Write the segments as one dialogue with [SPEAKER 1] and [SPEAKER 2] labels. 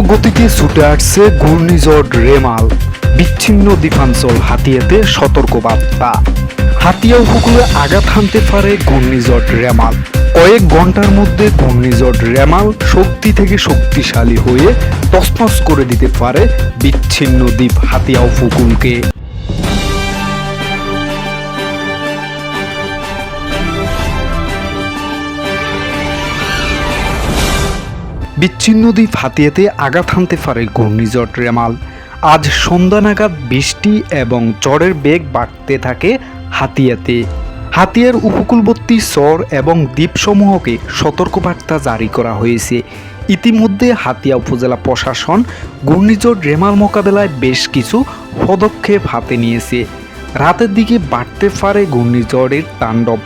[SPEAKER 1] গতিতে ছুটে আসছে ঘূর্ণিঝড় রেমাল। বিচ্ছিন্ন দ্বীপাঞ্চল হাতিয়াতে সতর্ক বার্তা হাতিয়া উপকূলে আঘাত হানতে পারে ঘূর্ণিঝড় রেমাল। কয়েক ঘণ্টার মধ্যে ঘূর্ণিঝড় রেমাল শক্তি থেকে শক্তিশালী হয়ে তসমস করে দিতে পারে বিচ্ছিন্ন দ্বীপ হাতিয়া উপকূলকে। বিচ্ছিন্ন দ্বীপ হাতিয়াতে আঘাত হানতে পারে ঘূর্ণিঝড় রেমাল। আজ সন্ধ্যা নাগাদ বৃষ্টি এবং ঝড়ের বেগ বাড়তে থাকে হাতিয়াতে। হাতিয়ার উপকূলবর্তী চর এবং দ্বীপসমূহকে সতর্কবার্তা জারি করা হয়েছে। ইতিমধ্যে হাতিয়া উপজেলা প্রশাসন ঘূর্ণিঝড় রেমাল মোকাবেলায় বেশ কিছু পদক্ষেপ হাতে নিয়েছে। রাতের দিকে বাড়তে পারে ঘূর্ণিঝড়ের তাণ্ডব।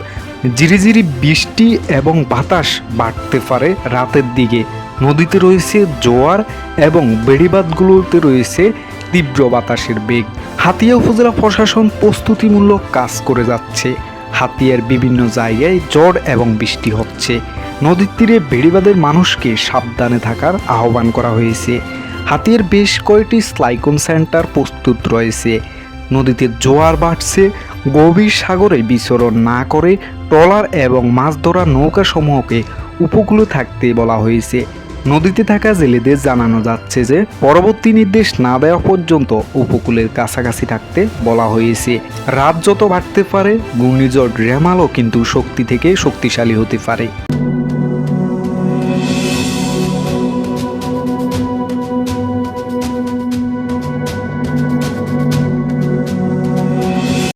[SPEAKER 1] ঝিরিঝিরি বৃষ্টি এবং বাতাস বাড়তে পারে রাতের দিকে। নদীতে রয়েছে জোয়ার এবং বেড়িবাঁধগুলোতে রয়েছে তীব্র বাতাসের বেগ। হাতিয়া উপজেলা প্রশাসন প্রস্তুতিমূলক কাজ করে যাচ্ছে। হাতিয়ার বিভিন্ন জায়গায় জ্বর এবং বৃষ্টি হচ্ছে। নদীর তীরে বেড়িবাঁধের মানুষকে সাবধানে থাকার আহ্বান করা হয়েছে। হাতিয়ার বেশ কয়েকটি স্লাইকন সেন্টার প্রস্তুত রয়েছে। নদীতে জোয়ার বাড়ছে, গভীর সাগরে বিচরণ না করে ট্রলার এবং মাছ ধরা নৌকা সমূহকে উপকূলে থাকতে বলা হয়েছে। নদীতে থাকা জেলেদের জানানো যাচ্ছে যে, পরবর্তী নির্দেশ না দেওয়া পর্যন্ত উপকূলের কাছাকাছি থাকতে বলা হয়েছে। রাত যত বাড়তে পারে, ঘূর্ণিঝড় রেমালও কিন্তু শক্তি থেকে শক্তিশালী হতে পারে।